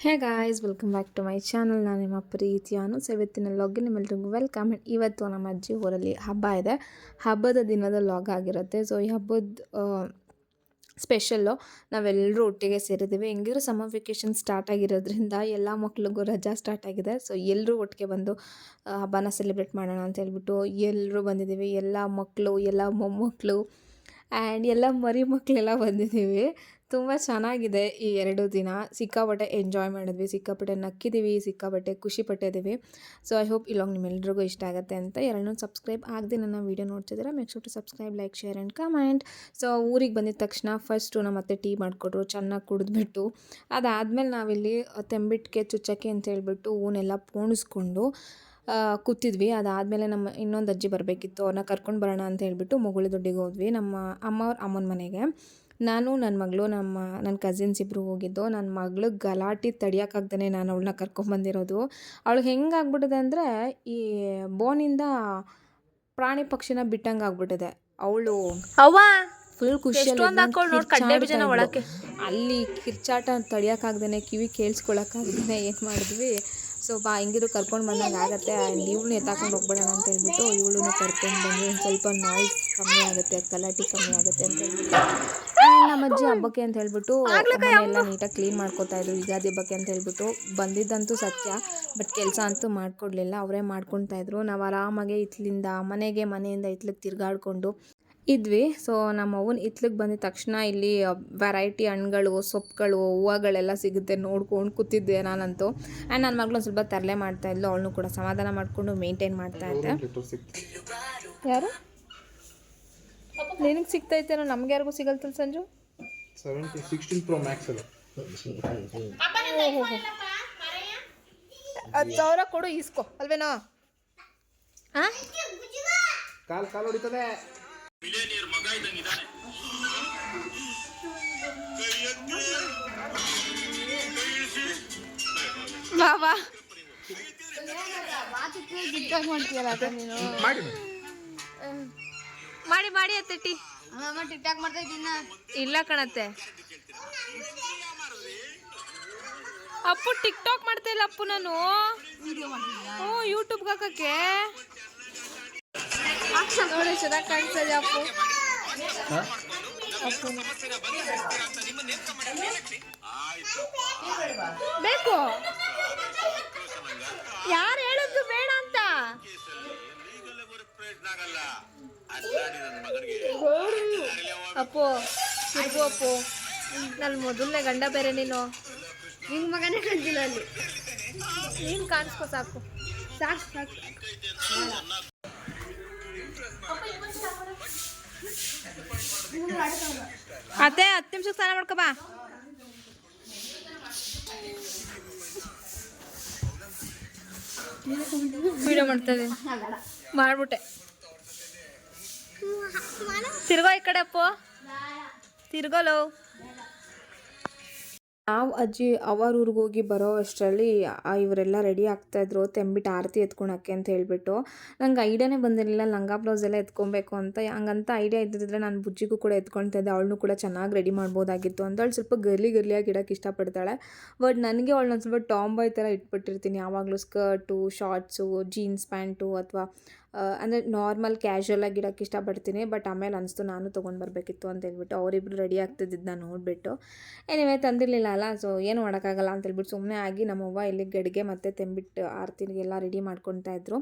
Hey guys, welcome back to my channel. ನಾನು ನಿಮ್ಮ ಪ್ರೀತಿಯ ಸೊ, ಇವತ್ತಿನ ಲಾಗ್ಗೆ ನಿಮ್ಮೆಲ್ರಿಗೂ ವೆಲ್ಕಮ್. ಆ್ಯಂಡ್ ಇವತ್ತು ನಮ್ಮ ಅಜ್ಜಿ ಊರಲ್ಲಿ ಹಬ್ಬ ಇದೆ. ಹಬ್ಬದ ದಿನದ ಲಾಗ್ ಆಗಿರುತ್ತೆ. ಸೊ, ಈ ಹಬ್ಬದ ಸ್ಪೆಷಲ್ಲು ನಾವೆಲ್ಲರೂ ಒಟ್ಟಿಗೆ ಸೇರಿದ್ದೀವಿ. ಹೆಂಗಿದ್ರು ಸಮ್ಮರ್ ವೆಕೇಷನ್ ಸ್ಟಾರ್ಟ್ ಆಗಿರೋದ್ರಿಂದ ಎಲ್ಲ ಮಕ್ಳಿಗೂ ರಜಾ ಸ್ಟಾರ್ಟ್ ಆಗಿದೆ. ಸೊ ಎಲ್ಲರೂ ಒಟ್ಟಿಗೆ ಬಂದು ಹಬ್ಬನ ಸೆಲೆಬ್ರೇಟ್ ಮಾಡೋಣ ಅಂತ ಹೇಳ್ಬಿಟ್ಟು ಎಲ್ಲರೂ ಬಂದಿದ್ದೀವಿ. ಎಲ್ಲ ಮಕ್ಕಳು ಎಲ್ಲ ಮೊಮ್ಮಕ್ಕಳು ಆ್ಯಂಡ್ ಎಲ್ಲ ಮರಿ ಮಕ್ಕಳೆಲ್ಲ ಬಂದಿದ್ದೀವಿ. ತುಂಬ ಚೆನ್ನಾಗಿದೆ ಈ ಎರಡು ದಿನ. ಸಿಕ್ಕಾಪಟ್ಟೆ ಎಂಜಾಯ್ ಮಾಡಿದ್ವಿ. ಸಿಕ್ಕಾಪಟ್ಟೆ ನಕ್ಕಿದ್ದೀವಿ, ಸಿಕ್ಕಾಪಟ್ಟೆ ಖುಷಿ ಪಟ್ಟಿದ್ದೀವಿ. ಸೊ ಐ ಹೋಪ್ ಇಲ್ಲೋಗಿ ನಿಮ್ಮೆಲ್ರಿಗೂ ಇಷ್ಟ ಆಗುತ್ತೆ ಅಂತ ಎರಡನ್ನೂ ಸಬ್ಸ್ಕ್ರೈಬ್ ಆಗದೆ ನನ್ನ ವೀಡಿಯೋ ನೋಡ್ತಿದ್ದೀರಾ make sure to subscribe like share and comment so ಊರಿಗೆ ಬಂದಿದ ತಕ್ಷಣ ಫಸ್ಟು ನಮ್ಮ ಮತ್ತೆ ಟೀ ಮಾಡಿಕೊಟ್ರು, ಚೆನ್ನಾಗಿ ಕುಡಿದ್ಬಿಟ್ಟು. ಅದಾದಮೇಲೆ ನಾವಿಲ್ಲಿ ತೆಂಬಿಟ್ಟಿಗೆ ಚುಚ್ಚಕ್ಕೆ ಅಂತ ಹೇಳ್ಬಿಟ್ಟು ಹೂನೆಲ್ಲ ಪೋಣಿಸ್ಕೊಂಡು ಕೂತಿದ್ವಿ. ಅದಾದಮೇಲೆ ನಮ್ಮ ಇನ್ನೊಂದು ಅಜ್ಜಿ ಬರಬೇಕಿತ್ತು. ಅವ್ರನ್ನ ಕರ್ಕೊಂಡು ಬರೋಣ ಅಂತ ಹೇಳ್ಬಿಟ್ಟು ಮುಗುಳಿ ದೊಡ್ಡಿಗೆ ಹೋದ್ವಿ. ನಮ್ಮ ಅಮ್ಮ ಅವ್ರ ಅಮ್ಮನ ಮನೆಗೆ. ನಾನು ನನ್ನ ಮಗಳು ನಮ್ಮ ನನ್ನ ಕಸಿನ್ಸ್ ಇಬ್ಬರು ಹೋಗಿದ್ದು. ನನ್ನ ಮಗಳು ಗಲಾಟೆ ತಡಿಯೋಕ್ಕಾಗ್ದೇ ನಾನು ಅವಳನ್ನ ಕರ್ಕೊಂಬಂದಿರೋದು ಅವಳಿಗೆ ಹೆಂಗಾಗ್ಬಿಟ್ಟಿದೆ ಅಂದರೆ ಈ ಬೋನಿಂದ ಪ್ರಾಣಿ ಪಕ್ಷಿನ ಬಿಟ್ಟಂಗೆ ಆಗ್ಬಿಟ್ಟಿದೆ. ಅವಳು ಫುಲ್ ಖುಷಿ ಎಷ್ಟೊಂದ್ ಹಾಕ್ಕೊಂಡ್ ನೋಡ್ ಕಡ್ಲೆ ಅಲ್ಲಿ ಕಿರ್ಚಾಟ ತಡಿಯೋಕ್ಕಾಗ್ದೇ ಕಿವಿ ಕೇಳಿಸ್ಕೊಳಕ್ಕಾಗ್ದೇ ಏನು ಮಾಡಿದ್ವಿ. ಸೊ ಬಾ ಹೆಂಗಿರು ಕರ್ಕೊಂಡು ಆಗುತ್ತೆ. ಆಗತ್ತೆ ಇವಳನ್ನ ಎತ್ತಾಕೊಂಡು ಹೋಗ್ಬಿಡೋಣ ಅಂತ ಹೇಳ್ಬಿಟ್ಟು ಇವಳನ್ನು ಕರ್ಕೊಂಡು ಬಂದು ಒಂದು ಸ್ವಲ್ಪ ನಾಯ್ಸ್ ಕಮ್ಮಿ ಆಗುತ್ತೆ ಗಲಾಟೆ ಕಮ್ಮಿ ಆಗುತ್ತೆ ಅಂತ ಹೇಳ್ಬಿಟ್ಟು. ನಮ್ಮಜ್ಜಿ ನಮ್ಮ ಅಜ್ಜಿ ಹಬ್ಬಕ್ಕೆ ಅಂತ ಹೇಳ್ಬಿಟ್ಟು ಮನೆಯೆಲ್ಲ ನೀಟಾಗಿ ಕ್ಲೀನ್ ಮಾಡ್ಕೊತಾ ಇದ್ರು ಯುಗಾದಿ ಹಬ್ಬಕ್ಕೆ ಅಂತ ಹೇಳ್ಬಿಟ್ಟು. ಬಂದಿದ್ದಂತೂ ಸತ್ಯ ಬಟ್ ಕೆಲಸ ಅಂತೂ ಮಾಡಿಕೊಡ್ಲಿಲ್ಲ. ಅವರೇ ಮಾಡ್ಕೊತಾ ಇದ್ರು. ನಾವು ಆರಾಮಾಗೆ ಇತ್ಲಿಂದ ಮನೆಗೆ ಮನೆಯಿಂದ ಇತ್ಲಿಗೆ ತಿರ್ಗಾಡ್ಕೊಂಡು ಇದ್ವಿ. ಸೊ ನಮ್ಮ ಅವ್ವನ ಇತ್ಲಿಗೆ ಬಂದಿದ ತಕ್ಷಣ ಇಲ್ಲಿ ವೆರೈಟಿ ಹಣ್ಣುಗಳು ಸೊಪ್ಪುಗಳು ಹೂವುಗಳೆಲ್ಲ ಸಿಗುತ್ತೆ ನೋಡ್ಕೊಂಡು ಕೂತಿದ್ದೆ ನಾನಂತೂ. ಆ್ಯಂಡ್ ನನ್ನ ಮಗಳು ಒಂದು ಸ್ವಲ್ಪ ತರಲೆ ಮಾಡ್ತಾ ಇದ್ಲು ಅವಳನ್ನು ಕೂಡ ಸಮಾಧಾನ ಮಾಡಿಕೊಂಡು ಮೇಂಟೈನ್ ಮಾಡ್ತಾ ಇದ್ದೆ. ಯಾರು? ನಿನಗೆ ಸಿಗ್ತೈತೇನೋ ನಮ್ಗೆ ಯಾರಿಗೂ ಸಿಗಲ್ತಲ್ಲ ಸಂಜು? ಹತ್ತು ಸಾವಿರ ಕೊಡು ಇಸ್ಕೋ ಅಲ್ವೇನೋ? ಹಾಂ ಕಾಲ್ ಕಾಲ್ ಹೊಡಿತದೆ. ಬಾ ಬಾ ಮಾಡ್ತೀಯಲ್ಲ ಅದ ನೀನು ಮಾಡಿ. ಮಾಡಿ ಮಾಡಿ ಅಮ್ಮ ಟಿಕ್ ಟಿಕ್ಟಾಕ್ ಮಾಡ್ತಾ ಇದ್ದೀನ ಇಲ್ಲ ಕಣತ್ತೆ. ಅಪ್ಪು ಟಿಕ್ ಟಾಕ್ ಮಾಡ್ತಾ ಇಲ್ಲ ಅಪ್ಪು ನಾನು. ಹ್ಞೂ ಯೂಟ್ಯೂಬ್ಗೆ ಹಾಕಕ್ಕೆ. ನೋಡಿ ಚೆನ್ನಾಗಿ ಕಾಣಿಸ್ತದೆ ಅಪ್ಪು. ಬೇಕು. ಯಾರು ಹೇಳಿದ್ದು ಬೇಡ ಅಂತ? ಅಪ್ಪು ಸಿಗು ಅಪ್ಪು. ನನ್ನ ಮೊದಲನೇ ಗಂಡ ಬೇರೆ ನೀನು. ನಿಮ್ ಮಗನೇ ಕಂಡಿಲ್ಲ ಅಲ್ಲಿ. ನೀನು ಕಾಣಿಸ್ಕೊ ಸಾಕು. ಸಾಕು ಸಾಕು. ಅತ್ತೆ ಹತ್ತು ನಿಮಿಷಕ್ಕೆ ಸ್ನಾನ ಮಾಡ್ಕೊ ಬಾ ವಿಡಿಯೋ ಮಾಡ್ತಾ ಇದ್ದೀನಿ ಮಾಡ್ಬಿಟ್ಟೆ. ತಿರ್ಗೋ ಈ ಕಡೆ ಅಪ್ಪು. ತಿರ್ಗೋಲು ನಾವು ಅಜ್ಜಿ ಅವರ ಊರಿಗೆ ಹೋಗಿ ಬರೋ ಅಷ್ಟರಲ್ಲಿ ಇವರೆಲ್ಲ ರೆಡಿ ಆಗ್ತಾಯಿದ್ರು ತೆಂಬಿಟ್ಟು ಆರತಿ ಎತ್ಕೊಳಕ್ಕೆ ಅಂತ ಹೇಳಿಬಿಟ್ಟು. ನಂಗೆ ಐಡಿಯಾನೇ ಬಂದಿರಲಿಲ್ಲ. ಲಂಗ ಬ್ಲೌಸ್ ಎಲ್ಲ ಎತ್ಕೊಬೇಕು ಅಂತ. ಹಂಗಂತ ಐಡಿಯಾ ಇದ್ದಿದ್ರೆ ನಾನು ಬುಜ್ಜಿಗೂ ಕೂಡ ಎತ್ಕೊಳ್ತಾ ಇದ್ದೆ. ಅವಳನ್ನೂ ಕೂಡ ಚೆನ್ನಾಗಿ ರೆಡಿ ಮಾಡ್ಬೋದಾಗಿತ್ತು ಅಂತ. ಅವಳು ಸ್ವಲ್ಪ ಗರ್ಲಿ ಗರ್ಲಿಯಾಗಿ ಇಡಕ್ಕೆ ಇಷ್ಟಪಡ್ತಾಳೆ. ಬಟ್ ನನಗೆ ಅವಳನ್ನ ಸ್ವಲ್ಪ ಟಾಂಬಾಯ್ ಥರ ಇಟ್ಬಿಟ್ಟಿರ್ತೀನಿ. ಯಾವಾಗಲೂ ಸ್ಕರ್ಟು ಶಾರ್ಟ್ಸು ಜೀನ್ಸ್ ಪ್ಯಾಂಟು ಅಥವಾ ಅಂದರೆ ನಾರ್ಮಲ್ ಕ್ಯಾಶುವಲ್ ಆಗಿ ಇಡೋಕ್ಕೆ ಇಷ್ಟಪಡ್ತೀನಿ ಬಟ್ ಆಮೇಲೆ ಅನಿಸ್ತು ನಾನು ತೊಗೊಂಡು ಬರಬೇಕಿತ್ತು ಅಂತ ಹೇಳ್ಬಿಟ್ಟು ಅವರಿಬ್ಬರು ರೆಡಿ ಆಗ್ತಿದ್ದಿದ್ದು ನಾನು ನೋಡಿಬಿಟ್ಟು. ಏನಿವೆ ತಂದಿರಲಿಲ್ಲ ಅಲ್ಲ ಸೊ ಏನು ಮಾಡೋಕ್ಕಾಗಲ್ಲ ಅಂತ ಹೇಳ್ಬಿಟ್ಟು ಸುಮ್ಮನೆ ಆಗಿ ನಮ್ಮವ್ವ ಇಲ್ಲಿ ಗಡಿಗೆ ಮತ್ತು ತೆಂಬಿಟ್ಟು ಆರತಿಗೆಲ್ಲ ರೆಡಿ ಮಾಡ್ಕೊತಾ ಇದ್ರು.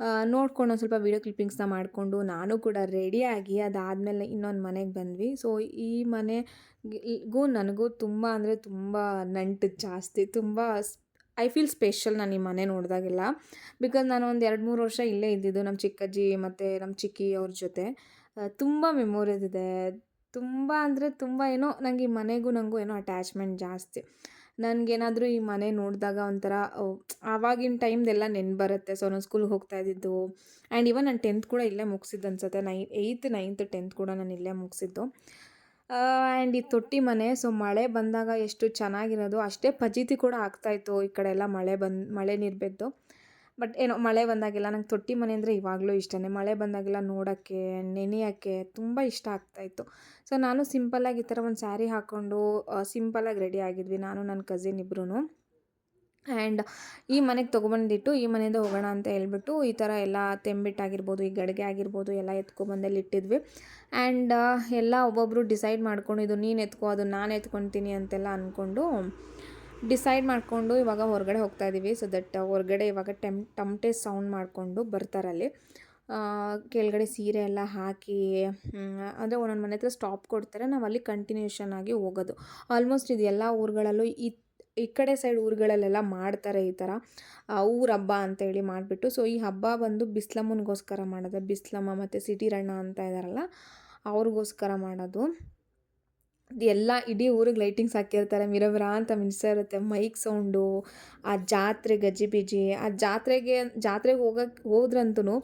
ಆ, ನೋಡ್ಕೊಂಡು ಒಂದು ಸ್ವಲ್ಪ ವೀಡಿಯೋ ಕ್ಲಿಪ್ಪಿಂಗ್ಸ್ನ ಮಾಡಿಕೊಂಡು ನಾನು ಕೂಡ ರೆಡಿಯಾಗಿ ಅದಾದಮೇಲೆ ಇನ್ನೊಂದು ಮನೆಗೆ ಬಂದ್ವಿ. ಸೊ ಈ ಮನೆಗೂ ನನಗೂ ತುಂಬ ಅಂದರೆ ತುಂಬ ನಂಟು ಜಾಸ್ತಿ ತುಂಬ ಐ ಫೀಲ್ ಸ್ಪೆಷಲ್ ನಾನು ಈ ಮನೆ ನೋಡಿದಾಗೆಲ್ಲ. ಬಿಕಾಸ್ ನಾನು ಒಂದು ಎರಡು ಮೂರು ವರ್ಷ ಇಲ್ಲೇ ಇದ್ದಿದ್ದು ನಮ್ಮ ಚಿಕ್ಕಜ್ಜಿ ಮತ್ತು ನಮ್ಮ ಚಿಕ್ಕಿ ಅವ್ರ ಜೊತೆ. ತುಂಬ ಮೆಮೊರೀಸ್ ಇದೆ. ತುಂಬ ಅಂದರೆ ತುಂಬ ಏನೋ ನನಗೆ ಈ ಮನೆಗೂ ನನಗೂ ಏನೋ ಅಟ್ಯಾಚ್ಮೆಂಟ್ ಜಾಸ್ತಿ. ನನಗೇನಾದರೂ ಈ ಮನೆ ನೋಡಿದಾಗ ಒಂಥರ ಆವಾಗಿನ ಟೈಮ್ದೆಲ್ಲ ನೆನ್ಪು ಬರುತ್ತೆ. ಸೊ, ನಾನು ಸ್ಕೂಲ್ಗೆ ಹೋಗ್ತಾ ಇದ್ದಿದ್ದು. ಆ್ಯಂಡ್ ಇವನ್ ನಾನು ಟೆಂತ್ ಕೂಡ ಇಲ್ಲೇ ಮುಗಿಸಿದ್ದು ಅನ್ಸುತ್ತೆ. ನೈ ಏಯ್ತ್ ನೈನ್ತ್ ಟೆಂತ್ ಕೂಡ ನಾನು ಇಲ್ಲೇ ಮುಗಿಸಿದ್ದು. ಆ್ಯಂಡ್ ಈ ತೊಟ್ಟಿ ಮನೆ ಸೊ ಮಳೆ ಬಂದಾಗ ಎಷ್ಟು ಚೆನ್ನಾಗಿರೋದು, ಅಷ್ಟೇ ಫಜೀತಿ ಕೂಡ ಆಗ್ತಾಯಿತ್ತು ಈ ಕಡೆ ಎಲ್ಲ ಮಳೆ ಬಂದು, ಮಳೆ ನೀರು ಬಿದ್ದು. ಬಟ್ ಏನೋ ಮಳೆ ಬಂದಾಗೆಲ್ಲ ನಂಗೆ ತೊಟ್ಟಿ ಮನೆ ಅಂದರೆ ಇವಾಗಲೂ ಇಷ್ಟನೇ. ಮಳೆ ಬಂದಾಗೆಲ್ಲ ನೋಡೋಕ್ಕೆ, ನೆನೆಯೋಕ್ಕೆ ತುಂಬ ಇಷ್ಟ ಆಗ್ತಾಯಿತ್ತು ಸೊ ನಾನು ಸಿಂಪಲ್ಲಾಗಿ ಈ ಥರ ಒಂದು ಸ್ಯಾರಿ ಹಾಕ್ಕೊಂಡು ಸಿಂಪಲ್ಲಾಗಿ ರೆಡಿ ಆಗಿದ್ವಿ. ನಾನು ನನ್ನ ಕಸಿನ್ ಇಬ್ಬರೂ ಆ್ಯಂಡ್ ಈ ಮನೆಗೆ ತೊಗೊಬಂದಿಟ್ಟು ಈ ಮನೆಯಿಂದ ಹೋಗೋಣ ಅಂತ ಹೇಳ್ಬಿಟ್ಟು ಈ ಥರ ಎಲ್ಲ ತೆಂಬಿಟ್ಟಾಗಿರ್ಬೋದು, ಈ ಗಡಿಗೆ ಆಗಿರ್ಬೋದು ಎಲ್ಲ ಎತ್ಕೊಬಂದಲ್ಲಿ ಇಟ್ಟಿದ್ವಿ. ಆ್ಯಂಡ್ ಎಲ್ಲ ಒಬ್ಬೊಬ್ಬರು ಡಿಸೈಡ್ ಮಾಡ್ಕೊಂಡು ಇದು ನೀನು ಎತ್ಕೊ, ಅದು ನಾನು ಎತ್ಕೊತೀನಿ ಅಂತೆಲ್ಲ ಅಂದ್ಕೊಂಡು ಡಿಸೈಡ್ ಮಾಡಿಕೊಂಡು ಇವಾಗ ಹೊರಗಡೆ ಹೋಗ್ತಾ ಇದ್ದೀವಿ ಸೊ ದಟ್ ಹೊರಗಡೆ ಇವಾಗ ಟೆಮ್ ಟಮ್ಟೆ ಸೌಂಡ್ ಮಾಡಿಕೊಂಡು ಬರ್ತಾರಲ್ಲಿ ಕೆಳಗಡೆ ಸೀರೆ ಎಲ್ಲ ಹಾಕಿ ಅಂದರೆ ಒಂದೊಂದು ಮನೆ ಹತ್ರ ಸ್ಟಾಪ್ ಕೊಡ್ತಾರೆ. ನಾವು ಅಲ್ಲಿ ಕಂಟಿನ್ಯೂಷನ್ ಆಗಿ ಹೋಗೋದು. ಆಲ್ಮೋಸ್ಟ್ ಇದು ಎಲ್ಲ ಊರುಗಳಲ್ಲೂ ಈ ಈ ಕಡೆ ಸೈಡ್ ಊರುಗಳಲ್ಲೆಲ್ಲ ಮಾಡ್ತಾರೆ ಈ ಥರ. ಊರ ಹಬ್ಬ ಅಂತೇಳಿ ಮಾಡಿಬಿಟ್ಟು, ಸೊ ಈ ಹಬ್ಬ ಬಂದು ಬಿಸ್ಲಮ್ಮನಿಗೋಸ್ಕರ ಮಾಡೋದು. ಬಿಸ್ಲಮ್ಮ ಮತ್ತು ಸಿಟಿ ರಣ್ಣ ಅಂತ ಇದ್ದಾರಲ್ಲ ಅವ್ರಿಗೋಸ್ಕರ ಮಾಡೋದು. ಎಲ್ಲ ಇಡೀ ಊರಿಗೆ ಲೈಟಿಂಗ್ಸ್ ಹಾಕಿರ್ತಾರೆ. ಮಿರಮಿರ ಅಂತ ಮಿಂಚ್ತಾ ಇರುತ್ತೆ. ಮೈಕ್ ಸೌಂಡು, ಆ ಜಾತ್ರೆ ಗಜಿಬಿಜಿ, ಆ ಜಾತ್ರೆಗೆ ಜಾತ್ರೆಗೆ ಹೋಗಕ್ಕೆ ಹೋದ್ರಂತೂ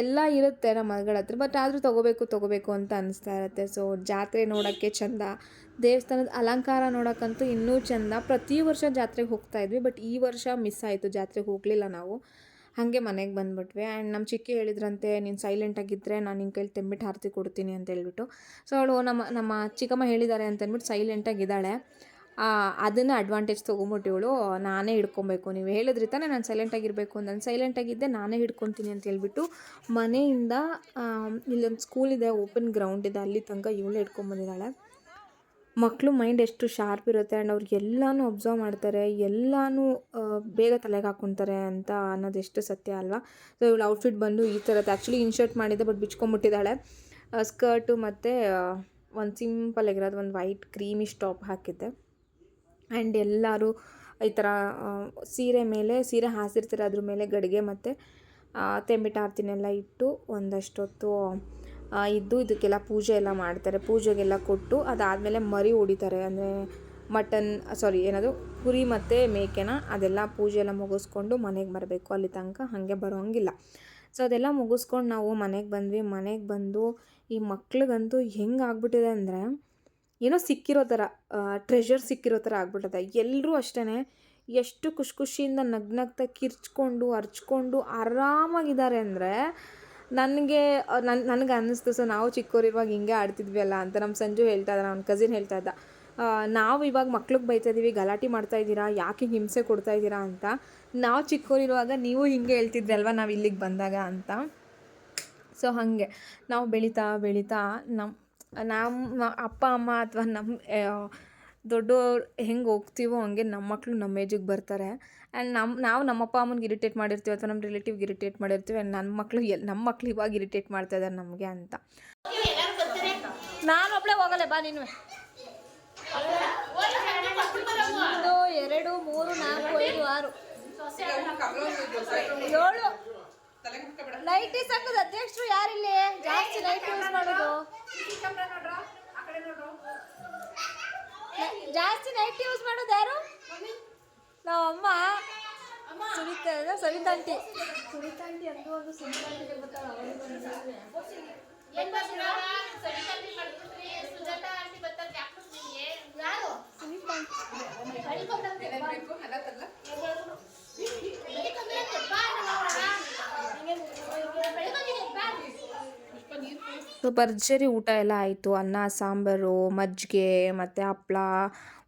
ಎಲ್ಲ ಇರುತ್ತೆ ನಮ್ಮ ಮನೆಗಳ ಹತ್ರ. ಬಟ್ ಆದರೂ ತೊಗೋಬೇಕು ತೊಗೋಬೇಕು ಅಂತ ಅನಿಸ್ತಾ ಇರುತ್ತೆ. ಸೊ ಜಾತ್ರೆ ನೋಡೋಕ್ಕೆ ಚಂದ. ದೇವಸ್ಥಾನದ ಅಲಂಕಾರ ನೋಡೋಕ್ಕಂತೂ ಇನ್ನೂ ಚಂದ. ಪ್ರತಿ ವರ್ಷ ಜಾತ್ರೆಗೆ ಹೋಗ್ತಾ ಇದ್ವಿ ಬಟ್ ಈ ವರ್ಷ ಮಿಸ್ ಆಯಿತು. ಜಾತ್ರೆಗೆ ಹೋಗಲಿಲ್ಲ ನಾವು. ಹಾಗೆ ಮನೆಗೆ ಬಂದುಬಿಟ್ವಿ. ಆ್ಯಂಡ್ ನಮ್ಮ ಚಿಕ್ಕಿ ಹೇಳಿದ್ರಂತೆ, ನೀನು ಸೈಲೆಂಟಾಗಿದ್ದರೆ ನಾನು ನಿನ್ನ ಕೈಲಿ ತೆಂಬಿಟ್ಟು ಹಾರ್ತಿ ಕೊಡ್ತೀನಿ ಅಂತ ಹೇಳ್ಬಿಟ್ಟು. ಸೊ ಅವಳು ನಮ್ಮ ನಮ್ಮ ಚಿಕ್ಕಮ್ಮ ಹೇಳಿದ್ದಾರೆ ಅಂತ ಅಂದ್ಬಿಟ್ಟು ಸೈಲೆಂಟಾಗಿದ್ದಾಳೆ ಅದನ್ನು ಅಡ್ವಾಂಟೇಜ್ ತೊಗೊಂಬಿಟ್ಟು ಇವಳು ನಾನೇ ಹಿಡ್ಕೊಬೇಕು. ನೀವು ಹೇಳಿದ್ರಿ ತಾನೇ ನಾನು ಸೈಲೆಂಟಾಗಿರಬೇಕು ನಾನು ಸೈಲೆಂಟಾಗಿದ್ದೆ ನಾನೇ ಹಿಡ್ಕೊತೀನಿ ಅಂತ ಹೇಳ್ಬಿಟ್ಟು ಮನೆಯಿಂದ ಇಲ್ಲೊಂದು ಸ್ಕೂಲ್ ಇದೆ ಓಪನ್ ಗ್ರೌಂಡ್ ಇದೆ, ಅಲ್ಲಿ ತನಕ ಇವಳು ಹಿಡ್ಕೊಂಬಂದಿದ್ದಾಳೆ ಮಕ್ಕಳು ಮೈಂಡ್ ಎಷ್ಟು ಶಾರ್ಪ್ ಇರುತ್ತೆ ಆ್ಯಂಡ್ ಅವ್ರು ಎಲ್ಲನೂ ಅಬ್ಸರ್ವ್ ಮಾಡ್ತಾರೆ, ಎಲ್ಲನೂ ಬೇಗ ತಲೆಗೆ ಹಾಕ್ಕೊತಾರೆ ಅಂತ ಅನ್ನೋದು ಎಷ್ಟು ಸತ್ಯ ಅಲ್ವಾ? ಸೊ ಇವಳು ಔಟ್ಫಿಟ್ ಬಂದು ಈ ಥರದ್ದು ಆ್ಯಕ್ಚುಲಿ ಇನ್ಶರ್ಟ್ ಮಾಡಿದ್ದೆ ಬಟ್ ಬಿಚ್ಕೊಂಬಿಟ್ಟಿದ್ದಾಳೆ. ಸ್ಕರ್ಟು ಮತ್ತು ಒಂದು ಸಿಂಪಲ್ ಆಗಿರೋದು ಒಂದು ವೈಟ್ ಕ್ರೀಮಿಶ್ ಟಾಪ್ ಹಾಕಿದ್ದೆ. ಆ್ಯಂಡ್ ಎಲ್ಲರೂ ಈ ಥರ ಸೀರೆ ಮೇಲೆ, ಸೀರೆ ಹಾಸಿರ್ತಾರೆ ಅದ್ರ ಮೇಲೆ ಗಡಿಗೆ ಮತ್ತು ತೆಂಬಿಟ್ಟು ಆರ್ತಿನೆಲ್ಲ ಇಟ್ಟು ಒಂದಷ್ಟೊತ್ತು ಇದ್ದು ಇದಕ್ಕೆಲ್ಲ ಪೂಜೆ ಎಲ್ಲ ಮಾಡ್ತಾರೆ. ಪೂಜೆಗೆಲ್ಲ ಕೊಟ್ಟು ಅದಾದಮೇಲೆ ಮರಿ ಹೊಡಿತಾರೆ ಅಂದರೆ ಮಟನ್ ಸಾರಿ ಏನದು ಕುರಿ ಮತ್ತು ಮೇಕೆನ ಅದೆಲ್ಲ ಪೂಜೆ ಎಲ್ಲ ಮುಗಿಸ್ಕೊಂಡು ಮನೆಗೆ ಬರಬೇಕು. ಅಲ್ಲಿ ತನಕ ಹಾಗೆ ಬರೋಂಗಿಲ್ಲ. ಸೊ ಅದೆಲ್ಲ ಮುಗಿಸ್ಕೊಂಡು ನಾವು ಮನೆಗೆ ಬಂದ್ವಿ. ಮನೆಗೆ ಬಂದು ಈ ಮಕ್ಳಿಗಂತೂ ಹೆಂಗೆ ಆಗ್ಬಿಟ್ಟಿದೆ ಅಂದರೆ ಏನೋ ಸಿಕ್ಕಿರೋ ಥರ ಟ್ರೆಷರ್ ಸಿಕ್ಕಿರೋ ಥರ ಆಗ್ಬಿಟ್ಟದೆ ಎಲ್ಲರೂ ಅಷ್ಟೇ ಎಷ್ಟು ಖುಷಿ ಖುಷಿಯಿಂದ ನಗ್ನಗ್ತಾ ಕಿರ್ಚ್ಕೊಂಡು ಅರ್ಚ್ಕೊಂಡು ಆರಾಮಾಗಿದ್ದಾರೆ ಅಂದರೆ ನನಗೆ ನನ್ನ ನನಗೆ ಅನ್ನಿಸ್ತು ಸೊ ನಾವು ಚಿಕ್ಕವರಿರುವಾಗ ಹಿಂಗೆ ಆಡ್ತಿದ್ವಿ ಅಲ್ಲ ಅಂತ ನಮ್ಮ ಸಂಜು ಹೇಳ್ತಾ ಇದ್ದ ನನ್ನ ಕಸಿನ್ ಹೇಳ್ತಾ ಇದ್ದ. ನಾವು ಇವಾಗ ಮಕ್ಳಿಗೆ ಬೈತಾ ಇದ್ದೀವಿ ಗಲಾಟೆ ಮಾಡ್ತಾ ಇದ್ದೀರಾ ಯಾಕೆ ಹಿಂಸೆ ಕೊಡ್ತಾ ಇದ್ದೀರಾ ಅಂತ. ನಾವು ಚಿಕ್ಕವರಿರುವಾಗ ನೀವು ಹಿಂಗೆ ಹೇಳ್ತಿದ್ರಿ ಅಲ್ವಾ, ನಾವು ಇಲ್ಲಿಗೆ ಬಂದಾಗ ಅಂತ. ಸೊ, ಹಾಗೆ. ನಾವು ಬೆಳೀತಾ ಬೆಳೀತಾ ನಮ್ಮ ನಮ್ಮ ಅಪ್ಪ, ಅಮ್ಮ ಅಥವಾ ನಮ್ಮ ದೊಡ್ಡವ್ರು ಹೆಂಗೆ ಹೋಗ್ತೀವೋ ಹಂಗೆ ನಮ್ಮ ಮಕ್ಕಳು ನಮ್ಮ ಏಜಿಗೆ ಬರ್ತಾರೆ. ಆ್ಯಂಡ್ ನಮ್ಮ ನಾವು ನಮ್ಮ ಅಪ್ಪ, ಅಮ್ಮನಿಗೆ ಇರಿಟೇಟ್ ಮಾಡಿರ್ತೀವಿ ಅಥವಾ ನಮ್ಮ ರಿಲೇಟಿವ್ಗೆ ಇರಿಟೇಟ್ ಮಾಡಿರ್ತೀವಿ ಆ್ಯಂಡ್ ನನ್ನ ಮಕ್ಕಳು ಎಲ್ಲಿ ನಮ್ಮ ಮಕ್ಳು ಇವಾಗ ಇರಿಟೇಟ್ ಮಾಡ್ತಾ ಇದ್ದಾರೆ ನಮಗೆ ಅಂತ. ನಾನು ಒಬ್ಳೆ ಹೋಗಲ್ಲ, ಬಾ ನೀನು. ಒಂದು, ಎರಡು, ಮೂರು, ನಾಲ್ಕು, ಐದು, ಆರು. ಏಳು. ಲೈಟ್ ಈಸ್ ಹಾಕೋದು ಅಧ್ಯಕ್ಷರು ಯಾರಿಲ್ಲ ಲೈಟ್ ಯೂಸ್ ಮಾಡೋದು ಜಾಸ್ತಿ ನೈಟ್ ಯೂಸ್ ಮಾಡೋದು ಯಾರು? ನಾವು ಅಮ್ಮ. ಸುನೀತಾ ಸವಿತಾ ಆಂಟಿ. ಸುನೀತಾ ಸುನೀತಾ ಸೊ ಭರ್ಜರಿ ಊಟ ಎಲ್ಲ ಆಯಿತು. ಅನ್ನ ಸಾಂಬಾರು ಮಜ್ಜಿಗೆ ಮತ್ತು ಹಪ್ಳ.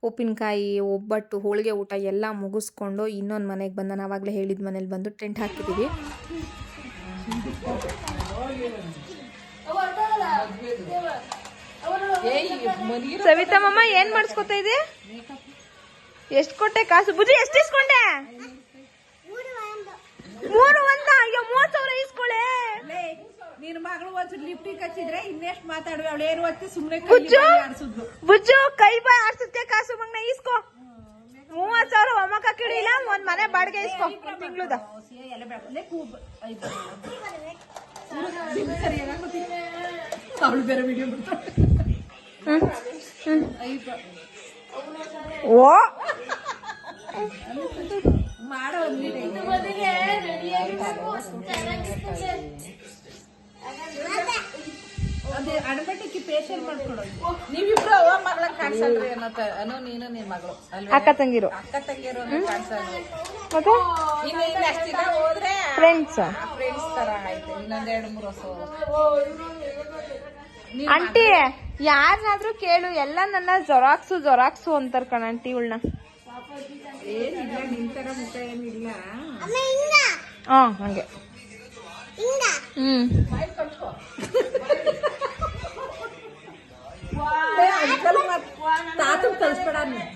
ಉಪ್ಪಿನಕಾಯಿ, ಒಬ್ಬಟ್ಟು, ಹೋಳಿಗೆ ಊಟ ಎಲ್ಲ ಮುಗಿಸ್ಕೊಂಡು ಇನ್ನೊಂದು ಮನೆಗೆ ಬಂದ ನಾವಾಗಲೇ ಹೇಳಿದ ಮನೇಲಿ ಬಂದು ಟೆಂಟ್ ಹಾಕಿದ್ದೀವಿ ಸವಿತಾ ಮಮ್ಮ ಏನ್ ಮಾಡಿಸ್ಕೊತಾ ಇದೆ ಎಷ್ಟು ಕೊಟ್ಟೆ ಕಾಸು? ಬುಜಿ ಎಷ್ಟು ಇಸ್ಕೊಂಡೆ? ಮೂರು ಒಂದ. ಅಯ್ಯೋ ಮೂವತ್ತು ಸಾವಿರ ಇಸ್ಕೊಳೆ. ನಿನ್ ಮಗಳು ಒಂದ್ಸಲ ಲಿಫ್ಟಿಗೆ ಹಚ್ಚಿದ್ರೆ ಇನ್ನೆಷ್ಟ್ ಮಾತಾಡುವೆ? ಅವಳು ಏನು ಹೊತ್ತಿ ಸುಮ್ನೆ ಬುಜ್ಜು ಆಡ್ಸುದ್ಲು ಬುಜ್ಜು ಕೈ ಬಾ ಆಡ್ಸುತ್ತೆ ಕಾಸು ಮಗ್ನ ಇಸ್ಕೋ ಮೂವತ್ ಸಾವಿರ ಒಮ್ಮಕ್ಕ ಕಿಡಿಲ್ಲ ಒಂದ್ ಮನೆ ಬಾಡಿಗೆ ಇಸ್ಕೋ ತಿಂಗ್ಳದ. ಎಲ್ಲ ಬೆಳಕಲ್ಲೇ ಕೂಬ್ ಅವಳು ಬೇರೆ ವಿಡಿಯೋ ಬಿಡ್ತಾಳೆ ಓ ಮಾಡೋ ಒಂದ್ ಅದೇ ಅಣಬಟ್ಟಿಗೆ ಫೇಶಿಯಲ್ ಮಾಡ್ಕೊಡೋದು. ನೀವಿಬ್ರು ಅವ ಮಗಳ ಕಾಣಿಸಲ್ರಿ ಅನ್ನತ್ತ ಅನು ನೀನು ನಿನ್ ಮಗಳು. ಅಲ್ವೇ ಅಕ್ಕ ತಂಗಿರು. ಅಕ್ಕ ತಂಗಿಯರು ಕಾಣಿಸಲ್ರಿ. ಮತ್ತೆ? ಇನ್ನು ಇನ್ನು ಅಷ್ಟು ದಿನ ಹೋದ್ರೆ ಫ್ರೆಂಡ್ಸ್ ಫ್ರೆಂಡ್ಸ್ ತರ ಆಯ್ತು. ಇನ್ನೊಂದ್ ಎರಡು ಮೂರು ವರ್ಷ ಆಂಟಿ ಯಾರನ್ನಾದ್ರೂ ಕೇಳು. ಎಲ್ಲ ನನ್ನ ಜೊರಾಕ್ಸು ಜೊರಾಕ್ಸು ಅಂತಾರ ಕಣ ಆಂಟಿ ಉಳ್ನ. ಏನಿಲ್ಲ ನಿನ್ ತರ ಮುಖ ಏನಿಲ್ಲ. ಹಾ ಹಂಗೆ.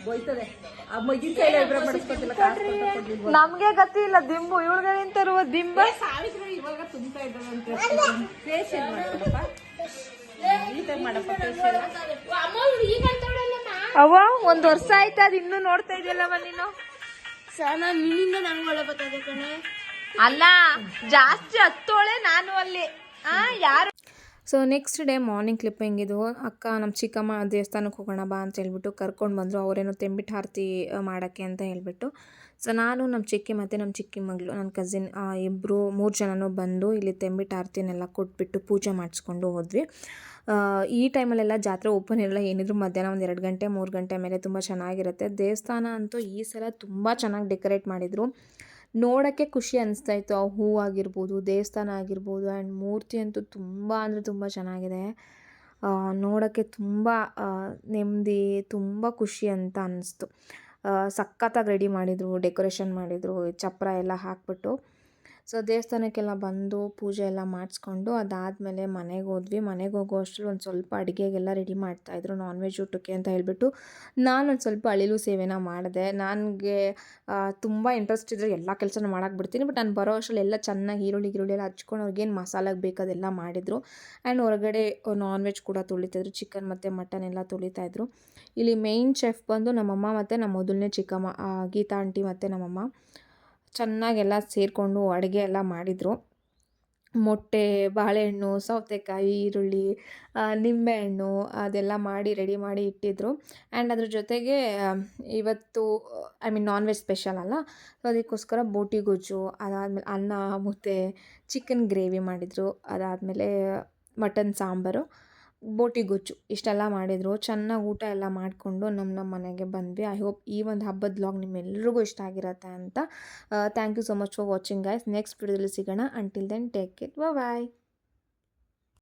ಹೋಯ್ತದೆ. ಆ ಮಗಿನ ಕೈಲಿ ಎಬ್ರ ಮಾಡಿಸ್ಕೊತಿಲ್ಲ ಕಾಸು ಕೊಡ್ಲಿಲ್ವ ನಮ್ಗೆ ಗತಿ ಇಲ್ಲ ದಿಂಬು. ಇವಳಿಗೆ ತರುವ ದಿಂಬ. ಸಾವಿತ್ರಿ ಇವಾಗ ತುಂಬ್ತಾ ಫೇಶಿಯಲ್ ಅವ್ವ ಒಂದ್ ವರ್ಷ ಆಯ್ತಾ ಅದ್ ಇನ್ನೂ ನೋಡ್ತಾ ಇದೆಯಲ್ಲವ ನೀನು? ನಿನ್ನಿಂದ ನಂಗೆ ಒಳ್ಳೆ ಬರ್ತದೆ ಕಣೆ. ಅಲ್ಲ, ಜಾಸ್ತಿ ಹತ್ತೋಳೆ ನಾನು ಅಲ್ಲಿ. ಆ, ಯಾರು? So next day morning clip ಹೆಂಗಿದ್ವು? ಅಕ್ಕ ನಮ್ಮ ಚಿಕ್ಕಮ್ಮ ದೇವಸ್ಥಾನಕ್ಕೆ ಹೋಗೋಣ ಬಾ ಅಂತ ಹೇಳ್ಬಿಟ್ಟು ಕರ್ಕೊಂಡು ಬಂದರು. ಅವರೇನೋ ತೆಂಬಿಟ್ಟು ಆರತಿ ಮಾಡೋಕ್ಕೆ ಅಂತ ಹೇಳಿಬಿಟ್ಟು. ಸೊ ನಾನು ನಮ್ಮ ಚಿಕ್ಕಿ ಮತ್ತು ನಮ್ಮ ಚಿಕ್ಕಿ ಮಗಳು ನನ್ನ ಕಸಿನ್ ಇಬ್ಬರು ಮೂರು ಜನನೂ ಬಂದು ಇಲ್ಲಿ ತೆಂಬಿಟ್ಟು ಆರತಿನೆಲ್ಲ ಕೊಟ್ಬಿಟ್ಟು ಪೂಜೆ ಮಾಡಿಸ್ಕೊಂಡು ಹೋದ್ವಿ. ಈ ಟೈಮಲ್ಲೆಲ್ಲ ಜಾತ್ರೆ ಓಪನ್ ಇರಲ್ಲ, ಏನಿದ್ರು ಮಧ್ಯಾಹ್ನ ಒಂದು ಎರಡು ಗಂಟೆ, ಮೂರು ಗಂಟೆ ಮೇಲೆ ತುಂಬ ಚೆನ್ನಾಗಿರುತ್ತೆ. ದೇವಸ್ಥಾನ ಅಂತೂ ಈ ಸಲ ತುಂಬ ಚೆನ್ನಾಗಿ ಡೆಕೋರೇಟ್ ಮಾಡಿದರು. ನೋಡೋಕ್ಕೆ ಖುಷಿ ಅನಿಸ್ತಾ ಇತ್ತು. ಆ ಹೂ ಆಗಿರ್ಬೋದು, ದೇವಸ್ಥಾನ ಆಗಿರ್ಬೋದು, ಆ್ಯಂಡ್ ಮೂರ್ತಿ ಅಂತೂ ತುಂಬ ಅಂದರೆ ತುಂಬ ಚೆನ್ನಾಗಿದೆ. ನೋಡೋಕ್ಕೆ ತುಂಬ ನೆಮ್ಮದಿ, ತುಂಬ ಖುಷಿ ಅಂತ ಅನ್ನಿಸ್ತು ಸಖತ್ತಾಗಿ ರೆಡಿ ಮಾಡಿದರು ಡೆಕೋರೇಷನ್ ಮಾಡಿದರು ಚಪ್ಪರ ಎಲ್ಲ ಹಾಕ್ಬಿಟ್ಟು. ಸೊ ದೇವಸ್ಥಾನಕ್ಕೆಲ್ಲ ಬಂದು ಪೂಜೆ ಎಲ್ಲ ಮಾಡಿಸ್ಕೊಂಡು ಅದಾದಮೇಲೆ ಮನೆಗೆ ಹೋದ್ವಿ. ಮನೆಗೆ ಹೋಗೋ ಅಷ್ಟರಲ್ಲಿ ಒಂದು ಸ್ವಲ್ಪ ಅಡುಗೆಗೆಲ್ಲ ರೆಡಿ ಮಾಡ್ತಾಯಿದ್ರು ನಾನ್ ವೆಜ್ ಊಟಕ್ಕೆ ಅಂತ ಹೇಳ್ಬಿಟ್ಟು ನಾನು ಒಂದು ಸ್ವಲ್ಪ ಅಳಿಲು ಸೇವೆನ ಮಾಡಿದೆ. ನನಗೆ ತುಂಬ ಇಂಟ್ರೆಸ್ಟ್ ಇದ್ದರೆ ಎಲ್ಲ ಕೆಲಸನೂ ಮಾಡಕ್ಕೆ ಬಿಡ್ತೀನಿ. ಬಟ್ ನಾನು ಬರೋ ಅಷ್ಟರಲ್ಲಿ ಎಲ್ಲ ಚೆನ್ನಾಗಿ ಈರುಳ್ಳಿ ಈರುಳ್ಳಿ ಎಲ್ಲ ಹಚ್ಕೊಂಡು ಅವ್ರಿಗೇನು ಮಸಾಲಾಗೆ ಬೇಕಾದೆಲ್ಲ ಮಾಡಿದರು. ಆ್ಯಂಡ್ ಹೊರಗಡೆ ನಾನ್ ವೆಜ್ ಕೂಡ ತುಳಿತಿದ್ರು ಚಿಕನ್ ಮತ್ತು ಮಟನ್ ಎಲ್ಲ ತೊಳಿತಾಯಿದ್ರು ಇಲ್ಲಿ ಮೇಯ್ನ್ ಚೆಫ್ ಬಂದು ನಮ್ಮಮ್ಮ ಮತ್ತು ನಮ್ಮ ಮೊದಲನೇ ಚಿಕ್ಕಮ್ಮ ಗೀತಾ ಆಂಟಿ ಮತ್ತು ನಮ್ಮಮ್ಮ. ಚೆನ್ನಾಗೆಲ್ಲ ಸೇರಿಕೊಂಡು ಅಡುಗೆ ಎಲ್ಲ ಮಾಡಿದರು. ಮೊಟ್ಟೆ, ಬಾಳೆಹಣ್ಣು, ಸೌತೆಕಾಯಿ, ಈರುಳ್ಳಿ ನಿಂಬೆಹಣ್ಣು ಅದೆಲ್ಲ ಮಾಡಿ ರೆಡಿ ಮಾಡಿ ಇಟ್ಟಿದ್ದರು ಆ್ಯಂಡ್ ಅದ್ರ ಜೊತೆಗೆ ಇವತ್ತು, I mean non veg special ಅಲ್ಲ, ಸೊ ಅದಕ್ಕೋಸ್ಕರ ಬೋಟಿ ಗೊಜ್ಜು, ಅದಾದಮೇಲೆ ಅನ್ನ, ಮುದ್ದೆ, ಚಿಕನ್ ಗ್ರೇವಿ ಮಾಡಿದರು. ಅದಾದಮೇಲೆ ಮಟನ್ ಸಾಂಬಾರು. ಬೋಟಿ ಗೊಜ್ಜು ಇಷ್ಟೆಲ್ಲ ಮಾಡಿದರು. ಚೆನ್ನಾಗಿ ಊಟ ಎಲ್ಲ ಮಾಡಿಕೊಂಡು ನಮ್ಮ ನಮ್ಮ ಮನೆಗೆ ಬಂದ್ವಿ. ಐ ಹೋಪ್ ಈ ಒಂದು ಹಬ್ಬದ ಬ್ಲಾಗ್ ನಿಮ್ಮೆಲ್ರಿಗೂ ಇಷ್ಟ ಆಗಿರತ್ತೆ ಅಂತ thank you so much for watching guys next ವಿಡಿಯೋದಲ್ಲಿ ಸಿಗೋಣ. Until then take it bye